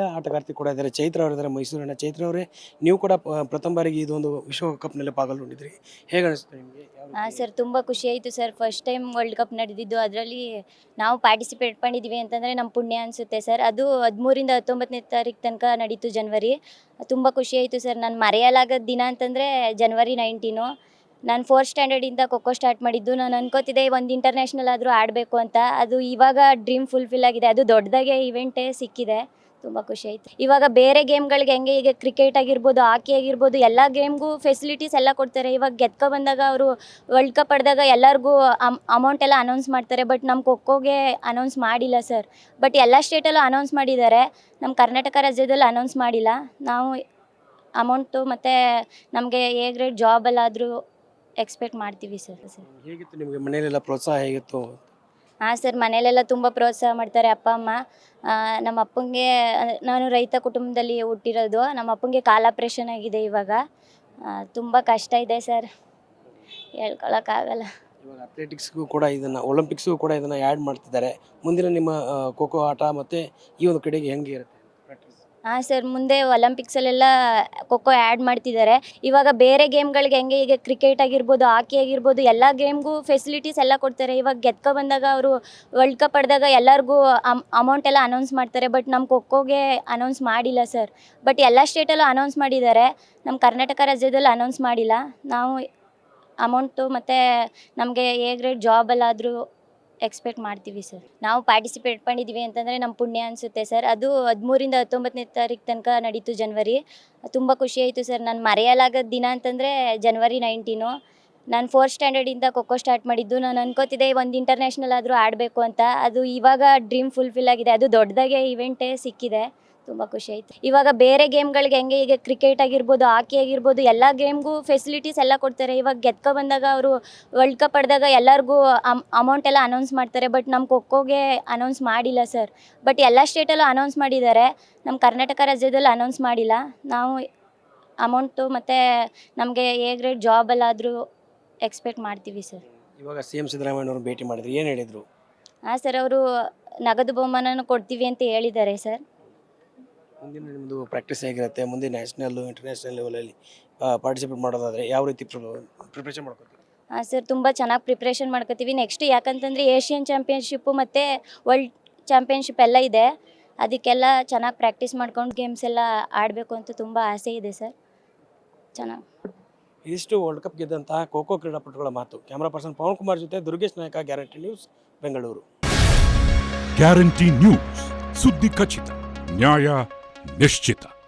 ಆಟಗಾರ್ತಿ ಕೂಡ ಇದ್ದಾರೆ. ಚೈತ್ರ ಅವರಿದ್ದಾರೆ ಮೈಸೂರಿನ. ಚೈತ್ರ ಅವರೇ ನೀವು ಕೂಡ ಪ- ಪ್ರಥಮ ಬಾರಿಗೆ ಇದೊಂದು ವಿಶ್ವಕಪ್ನಲ್ಲಿ ಪಾಲ್ಗೊಂಡಿದ್ರಿ. ಹೇಗೆ ಅನಿಸ್ತು ನಿಮಗೆ? ಹಾಂ ಸರ್ ತುಂಬ ಖುಷಿ ಆಯಿತು sir. First time world cup ನಡೆದಿದ್ದು. ಅದರಲ್ಲಿ ನಾವು ಪಾರ್ಟಿಸಿಪೇಟ್ ಮಾಡಿದ್ವಿ ಅಂತಂದರೆ ನಮ್ಮ ಪುಣ್ಯ ಅನಿಸುತ್ತೆ ಸರ್. ಅದು ಹದಿಮೂರಿಂದ ಹತ್ತೊಂಬತ್ತನೇ ತಾರೀಕು ತನಕ ನಡೀತು ಜನವರಿ ತುಂಬ ಖುಷಿ ಆಯಿತು ಸರ್. ನಾನು ಮರೆಯಲಾಗದ ದಿನ ಅಂತಂದರೆ ಜನವರಿ ನೈನ್ಟೀನು ನಾನು ಫೋರ್ತ್ ಸ್ಟ್ಯಾಂಡರ್ಡಿಂದ ಖೋಖೋ ಸ್ಟಾರ್ಟ್ ಮಾಡಿದ್ದು. ನಾನು ಅನ್ಕೋತಿದ್ದೆ ಒಂದು ಇಂಟರ್ನ್ಯಾಷನಲ್ ಆದರೂ ಆಡಬೇಕು ಅಂತ. ಅದು ಇವಾಗ ಡ್ರೀಮ್ ಫುಲ್ಫಿಲ್ ಆಗಿದೆ. ಅದು ದೊಡ್ಡದಾಗೆ ಇವೆಂಟೇ ಸಿಕ್ಕಿದೆ. ತುಂಬ ಖುಷಿ ಆಯ್ತು. ಇವಾಗ ಬೇರೆ ಗೇಮ್ಗಳಿಗೆ ಹೆಂಗೆ ಈಗ ಕ್ರಿಕೆಟ್ ಆಗಿರ್ಬೋದು, ಹಾಕಿ ಆಗಿರ್ಬೋದು, ಎಲ್ಲ ಗೇಮ್ಗೂ ಫೆಸಿಲಿಟೀಸ್ ಎಲ್ಲ ಕೊಡ್ತಾರೆ. ಇವಾಗ ಗೆದ್ಕೊ ಬಂದಾಗ ಅವರು ವರ್ಲ್ಡ್ ಕಪ್ ಆಡಿದಾಗ ಎಲ್ಲರಿಗೂ ಅಮ್ ಅಮೌಂಟ್ ಎಲ್ಲ ಅನೌನ್ಸ್ ಮಾಡ್ತಾರೆ. ಬಟ್ ನಮ್ಮ ಖೋಖೋಗೆ ಅನೌನ್ಸ್ ಮಾಡಿಲ್ಲ ಸರ್ ಬಟ್ ಎಲ್ಲ ಸ್ಟೇಟಲ್ಲೂ ಅನೌನ್ಸ್ ಮಾಡಿದ್ದಾರೆ. ನಮ್ಮ ಕರ್ನಾಟಕ ರಾಜ್ಯದಲ್ಲಿ ಅನೌನ್ಸ್ ಮಾಡಿಲ್ಲ. ನಾವು ಅಮೌಂಟು ಮತ್ತು ನಮಗೆ ಎ ಗ್ರೇಡ್ ಜಾಬಲ್ಲಾದರೂ ಎಕ್ಸ್ಪೆಕ್ಟ್ ಮಾಡ್ತೀವಿ ಸರ್ ಸರ್ ಹೇಗಿತ್ತು ನಿಮಗೆ ಮನೆಯಲ್ಲೆಲ್ಲ ಪ್ರೋತ್ಸಾಹ ಹೇಗಿತ್ತು? ಹಾಂ ಸರ್ ಮನೇಲೆಲ್ಲ ತುಂಬ ಪ್ರೋತ್ಸಾಹ ಮಾಡ್ತಾರೆ ಅಪ್ಪ, ಅಮ್ಮ. ನಮ್ಮ ಅಪ್ಪಂಗೆ ನಾನು ರೈತ ಕುಟುಂಬದಲ್ಲಿ ಹುಟ್ಟಿರೋದು. ನಮ್ಮ ಅಪ್ಪಂಗೆ ಕಾಲ ಆಪ್ರೇಷನ್ ಆಗಿದೆ ಇವಾಗ. ತುಂಬ ಕಷ್ಟ ಇದೆ, ಸರ್. ಹೇಳ್ಕೊಳಕ್ಕಾಗಲ್ಲ. ಅಥ್ಲೆಟಿಕ್ಸ್ಗೂ ಕೂಡ ಇದನ್ನು ಒಲಿಂಪಿಕ್ಸ್ಗೂ ಕೂಡ ಇದನ್ನು ಆ್ಯಡ್ ಮಾಡ್ತಿದ್ದಾರೆ. ಮುಂದಿನ ನಿಮ್ಮ ಖೋ ಖೋ ಆಟ ಮತ್ತು ಈ ಒಂದು ಕಡೆಗೆ ಹೆಂಗೆ ಇರುತ್ತೆ? ಹಾಂ ಸರ್, ಮುಂದೆ ಒಲಂಪಿಕ್ಸಲ್ಲೆಲ್ಲ ಖೋಖೋ ಆ್ಯಡ್ ಮಾಡ್ತಿದ್ದಾರೆ. ಇವಾಗ ಬೇರೆ ಗೇಮ್ಗಳಿಗೆ ಹೆಂಗೆ ಈಗ ಕ್ರಿಕೆಟ್ ಆಗಿರ್ಬೋದು ಹಾಕಿ ಆಗಿರ್ಬೋದು, ಎಲ್ಲ ಗೇಮ್ಗೂ ಫೆಸಿಲಿಟೀಸ್ ಎಲ್ಲ ಕೊಡ್ತಾರೆ. ಇವಾಗ ಗೆದ್ಕೊ ಬಂದಾಗ ಅವರು ವರ್ಲ್ಡ್ ಕಪ್ ಪಡೆದಾಗ ಎಲ್ಲರಿಗೂ ಅಮ್ ಅಮೌಂಟ್ ಎಲ್ಲ ಅನೌನ್ಸ್ ಮಾಡ್ತಾರೆ. ಬಟ್ ನಮ್ಮ ಖೋಖೋಗೆ ಅನೌನ್ಸ್ ಮಾಡಿಲ್ಲ, ಸರ್. ಬಟ್ ಎಲ್ಲ ಸ್ಟೇಟಲ್ಲೂ ಅನೌನ್ಸ್ ಮಾಡಿದ್ದಾರೆ. ನಮ್ಮ ಕರ್ನಾಟಕ ರಾಜ್ಯದಲ್ಲಿ ಅನೌನ್ಸ್ ಮಾಡಿಲ್ಲ. ನಾವು ಅಮೌಂಟು ಮತ್ತು ನಮಗೆ ಎ ಗ್ರೇಡ್ ಜಾಬಲ್ಲಾದರೂ ಎಕ್ಸ್ಪೆಕ್ಟ್ ಮಾಡ್ತೀವಿ ಸರ್ ನಾವು ಪಾರ್ಟಿಸಿಪೇಟ್ ಮಾಡಿದ್ದೀವಿ ಅಂತಂದರೆ ನಮ್ಮ ಪುಣ್ಯ ಅನಿಸುತ್ತೆ ಸರ್ ಅದು ಹದಿಮೂರಿಂದ ಹತ್ತೊಂಬತ್ತನೇ ತಾರೀಕು ತನಕ ನಡೀತು ಜನವರಿ ತುಂಬ ಖುಷಿ ಆಯಿತು ಸರ್ ನಾನು ಮರೆಯಲಾಗದ ದಿನ ಅಂತಂದರೆ ಜನವರಿ ನೈನ್ಟೀನು ನಾನು ಫೋರ್ತ್ ಸ್ಟ್ಯಾಂಡರ್ಡಿಂದ ಖೋಖೋ ಸ್ಟಾರ್ಟ್ ಮಾಡಿದ್ದು. ನಾನು ಅನ್ಕೋತಿದ್ದೆ ಒಂದು ಇಂಟರ್ನ್ಯಾಷನಲ್ ಆದರೂ ಆಡಬೇಕು ಅಂತ. ಅದು ಇವಾಗ ಡ್ರೀಮ್ ಫುಲ್ಫಿಲ್ ಆಗಿದೆ. ಅದು ದೊಡ್ಡದಾಗೆ ಇವೆಂಟೇ ಸಿಕ್ಕಿದೆ. ತುಂಬ ಖುಷಿ ಆಯ್ತು. ಇವಾಗ ಬೇರೆ ಗೇಮ್ಗಳಿಗೆ ಹೆಂಗೆ ಈಗ ಕ್ರಿಕೆಟ್ ಆಗಿರ್ಬೋದು ಹಾಕಿ ಆಗಿರ್ಬೋದು ಎಲ್ಲ ಗೇಮ್ಗೂ ಫೆಸಿಲಿಟೀಸ್ ಎಲ್ಲ ಕೊಡ್ತಾರೆ. ಇವಾಗ ಗೆದ್ಕೊ ಬಂದಾಗ ಅವರು ವರ್ಲ್ಡ್ ಕಪ್ ಆಡಿದಾಗ ಎಲ್ಲರಿಗೂ ಅಮ್ ಅಮೌಂಟ್ ಎಲ್ಲ ಅನೌನ್ಸ್ ಮಾಡ್ತಾರೆ. ಬಟ್ ನಮ್ಮ ಖೋಖೋಗೆ ಅನೌನ್ಸ್ ಮಾಡಿಲ್ಲ ಸರ್ ಬಟ್ ಎಲ್ಲ ಸ್ಟೇಟಲ್ಲೂ ಅನೌನ್ಸ್ ಮಾಡಿದ್ದಾರೆ. ನಮ್ಮ ಕರ್ನಾಟಕ ರಾಜ್ಯದಲ್ಲಿ ಅನೌನ್ಸ್ ಮಾಡಿಲ್ಲ. ನಾವು ಅಮೌಂಟು ಮತ್ತು ನಮಗೆ ಎ ಗ್ರೇಡ್ ಜಾಬಲ್ಲಾದರೂ ಎಕ್ಸ್ಪೆಕ್ಟ್ ಮಾಡ್ತೀವಿ ಸರ್ ಇವಾಗ ಸಿ ಎಂ ಭೇಟಿ ಮಾಡಿದ್ರು. ಏನು ಹೇಳಿದರು? ಹಾಂ ಸರ್ ಅವರು ನಗದು ಬಹುಮಾನನ ಕೊಡ್ತೀವಿ ಅಂತ ಹೇಳಿದ್ದಾರೆ ಸರ್ ಮುಂದಿನ ನಿಮ್ಮದು ಪ್ರಾಕ್ಟೀಸ್ ಹೇಗಿರುತ್ತೆ? ಮುಂದೆ ನ್ಯಾಷನಲ್ಲು ಇಂಟರ್ನ್ಯಾಷನಲ್ ಲೆವೆಲಲ್ಲಿ ಪಾರ್ಟಿಸಿಪೇಟ್ ಮಾಡೋದಾದರೆ ಯಾವ ರೀತಿ ಪ್ರಿಪ್ರೇಷನ್ ಮಾಡ್ಕೊತೀವಿ ಹಾಂ ಸರ್ ತುಂಬ ಚೆನ್ನಾಗಿ ಪ್ರಿಪ್ರೇಷನ್ ಮಾಡ್ಕೋತೀವಿ. ನೆಕ್ಸ್ಟ್ ಯಾಕಂತಂದರೆ ಏಷ್ಯನ್ ಚಾಂಪಿಯನ್ಶಿಪ್ಪು ಮತ್ತು ವರ್ಲ್ಡ್ ಚಾಂಪಿಯನ್ಶಿಪ್ ಎಲ್ಲ ಇದೆ. ಅದಕ್ಕೆಲ್ಲ ಚೆನ್ನಾಗಿ ಪ್ರಾಕ್ಟೀಸ್ ಮಾಡ್ಕೊಂಡು ಗೇಮ್ಸ್ ಎಲ್ಲ ಆಡಬೇಕು ಅಂತ ತುಂಬ ಆಸೆ ಇದೆ ಸರ್ ಚೆನ್ನಾಗಿ. ಇದಿಷ್ಟು ವರ್ಲ್ಡ್ ಕಪ್ ಗೆದ್ದಂತಹ ಖೋ ಖೋ ಕ್ರೀಡಾಪಟುಗಳ ಮಾತು. ಕ್ಯಾಮರಾ ಪರ್ಸನ್ ಪವನ್ ಕುಮಾರ್ ಜೊತೆ Durgesh Nayak guarantee news Bengaluru guarantee news ಸುದ್ದಿ ಖಚಿತ ನ್ಯಾಯ Meshtita.